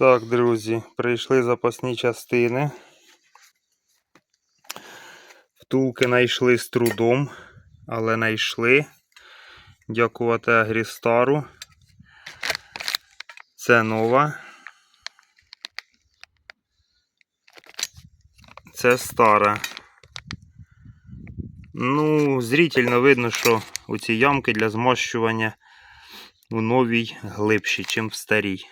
Так, друзі, прийшли запасні частини. Втулки знайшли з трудом, але знайшли. Дякувати Агрістару. Це нова. Це стара. Ну, зрительно видно, що оці ямки для змощування у новій глибші, ніж в старій.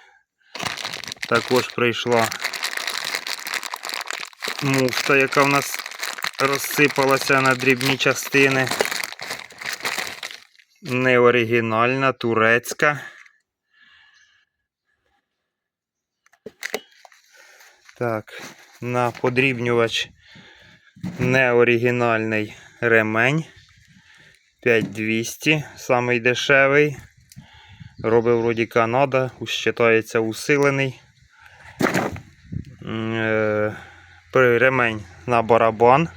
Також прийшла муфта, яка в нас розсипалася на дрібні частини. Не оригінальна, турецька. Так, на подрібнювач неоригінальний ремень 5200, самий дешевий. Робив вроді Канада, вважається усилений. Е, при- Ремень на барабан.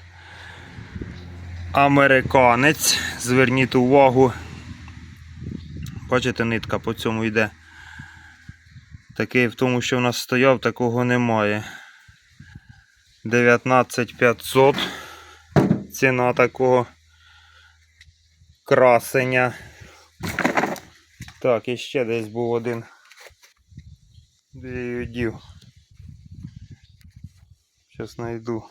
Американець. Зверніть увагу. Бачите, нитка по цьому йде. Такий в тому, що в нас стояв, такого немає. 19500. Ціна такого красення. Так, і ще десь був один. Де дів? Зараз знайду.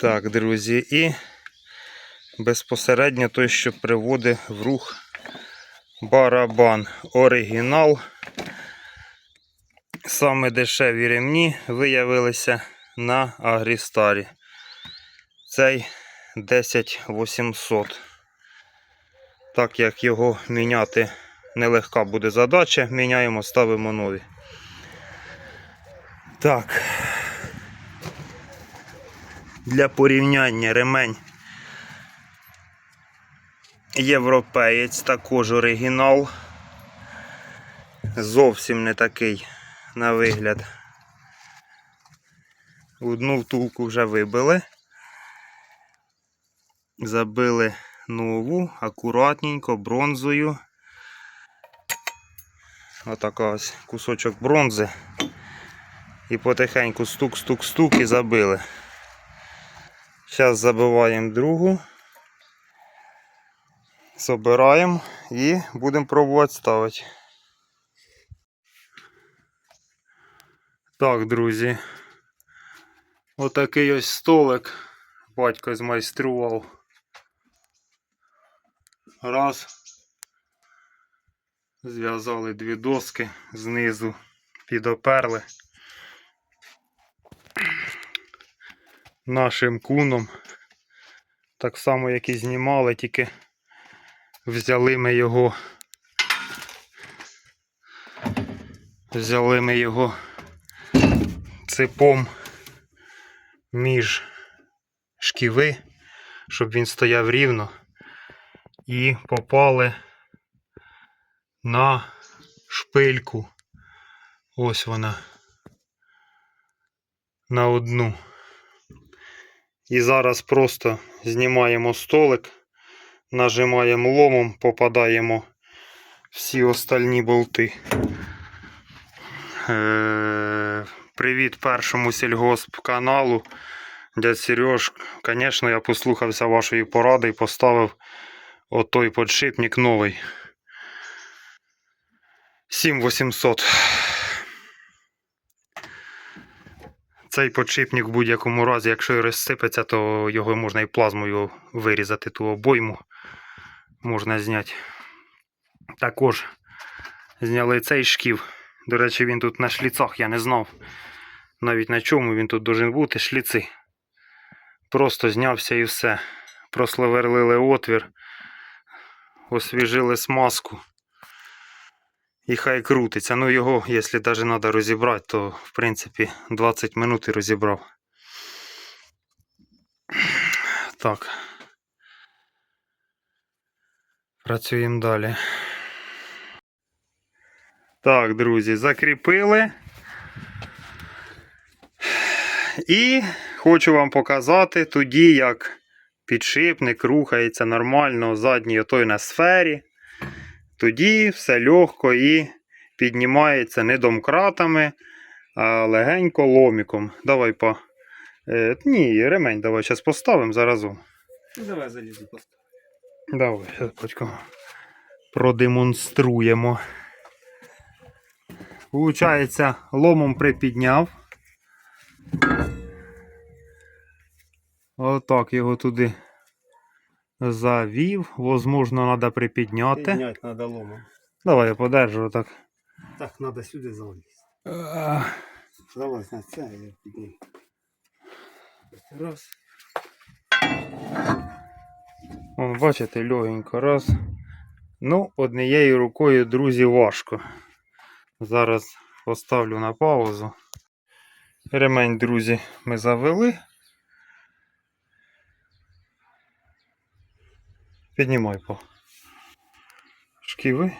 Так, друзі, і безпосередньо той, що приводить в рух барабан. Оригінал. Саме дешеві ремні виявилися на Агрістарі. Цей 10800. Так як його міняти нелегка буде задача, міняємо, ставимо нові. Так. Для порівняння ремень. Європеєць, також оригінал. Зовсім не такий на вигляд. Одну втулку вже вибили. Забили нову, акуратненько, бронзою. Отака ось кусочок бронзи. І потихеньку стук-стук-стук і забили. Зараз забиваємо другу. Собираємо і будемо пробувати ставити. Так, друзі. Отакий ось столик батько змайстрував. Раз. Зв'язали дві доски знизу, підоперли. Нашим куном. Так само, як і знімали, тільки взяли ми його. Взяли ми його ципом між шківи, щоб він стояв рівно. І попали на шпильку. Ось вона. На одну. І зараз просто знімаємо столик, нажимаємо ломом, попадаємо всі остальні болти. Е, Привіт першому сільгосп каналу. Дядь Сереж, звісно, я послухався вашої поради і поставив отой подшипник новий. 7800. Цей подшипник в будь-якому разі, якщо і розсипеться, то його можна і плазмою вирізати ту обойму. Можна зняти. Також зняли цей шків. До речі, він тут на шліцах, я не знав. Навіть на чому він тут должен бути, шліци. Просто знявся і все. Прославерлили отвір, освіжили смазку. І хай крутиться. Ну його, якщо навіть треба розібрати, то в принципі 20 минут і розібрав. Так. Працюємо далі. Так, друзі, закріпили. І хочу вам показати тоді, як підшипник рухається нормально задній отой на сфері. Тоді все легко і піднімається не домкратами, а легенько ломіком. Давай по. Е, ні, ремень давай зараз поставимо заразом. Ну давай залізу просто. Давай, зараз батько продемонструємо. Получається, ломом припідняв. Отак його туди завів. Возможно, треба припідняти. Підняти треба ломом. Давай я подержу так. Так, треба сюди залізти. Давай, на це я підніму. Раз. Вон, бачите, легенько раз. Ну, однією рукою, друзі, важко. Зараз поставлю на паузу. Ремень, друзі, ми завели. Піднімай по. Шківи.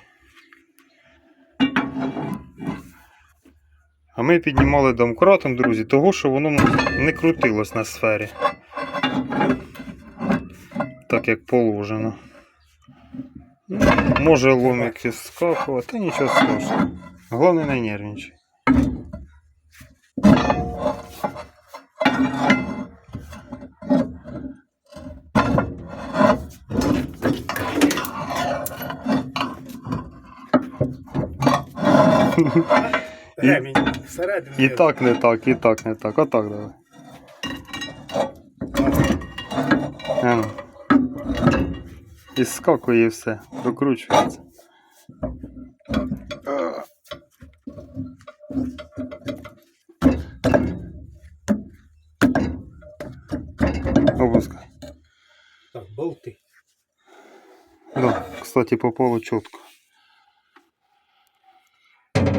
А ми піднімали домкратом, друзі, того, що воно не крутилось на сфері. Так як положено. Ну, Може ломик скакувати, нічого страшного. Головне не нервничай. Ремінь. Всередину. І так не так, і так не так. Отак давай. Ем. І скакує і все, прокручується. Опускай. Так, болти. Да, кстати, по полу чітко.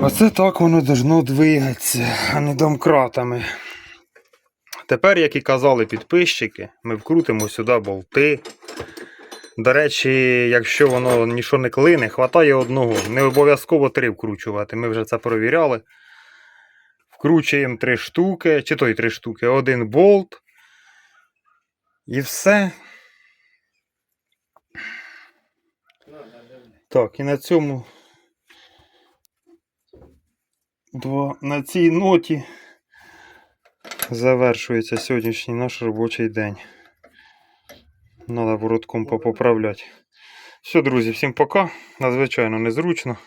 Оце так воно должно двигатися, а не домкратами. Тепер, як і казали підписчики, ми вкрутимо сюди болти. До речі, якщо воно нічого не клине, хватає одного. Не обов'язково три вкручувати. Ми вже це перевіряли. Вкручуємо три штуки, чи то й три штуки, один болт. І все. Так, і на цьому. Два. На цій ноті завершується сьогоднішній наш робочий день. Надо воротком попоправляти. Все, друзі, всім пока. Надзвичайно незручно.